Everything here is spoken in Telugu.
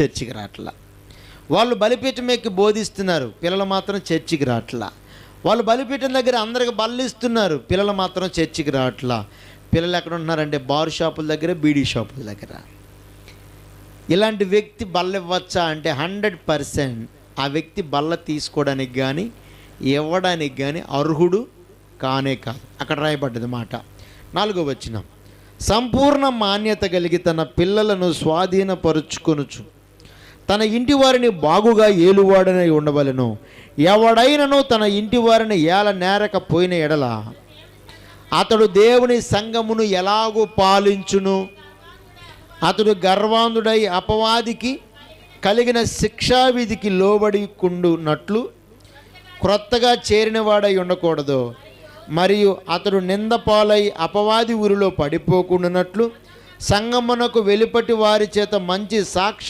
చర్చికి రావట్లా. వాళ్ళు బలిపీఠం ఎక్కి బోధిస్తున్నారు పిల్లలు మాత్రం చర్చికి రావట్లా. వాళ్ళు బలిపీఠం దగ్గర అందరికి బల్లిస్తున్నారు పిల్లలు మాత్రం చర్చికి రావట్లా. పిల్లలు ఎక్కడ ఉంటున్నారంటే బార్ షాపుల దగ్గర బీడీ షాపుల దగ్గర. ఇలాంటి వ్యక్తి బల్ల ఇవ్వచ్చా అంటే హండ్రెడ్ పర్సెంట్ ఆ వ్యక్తి బల్ల తీసుకోవడానికి కానీ ఇవ్వడానికి కానీ అర్హుడు కానే కాదు. అక్కడ రాయబడ్డది మాట. నాలుగో వచ్చిన సంపూర్ణ మాన్యత కలిగి తన పిల్లలను స్వాధీనపరుచుకొనుచు. తన ఇంటి వారిని బాగుగా ఏలువాడనై ఉండవలను. ఎవడైనను తన ఇంటి వారిని ఏల నేరకపోయిన ఎడల అతడు దేవుని సంఘమును ఎలాగూ పాలించును. అతడు గర్వాంధుడై అపవాదికి కలిగిన శిక్షావిధికి లోబడి కుండునట్లు క్రొత్తగా చేరినవాడై ఉండకూడదు. మరియు అతడు నిందపాలై అపవాది ఊరిలో పడిపోకుండానట్లు సంగమునకు వెలుపటి వారి చేత మంచి సాక్ష్య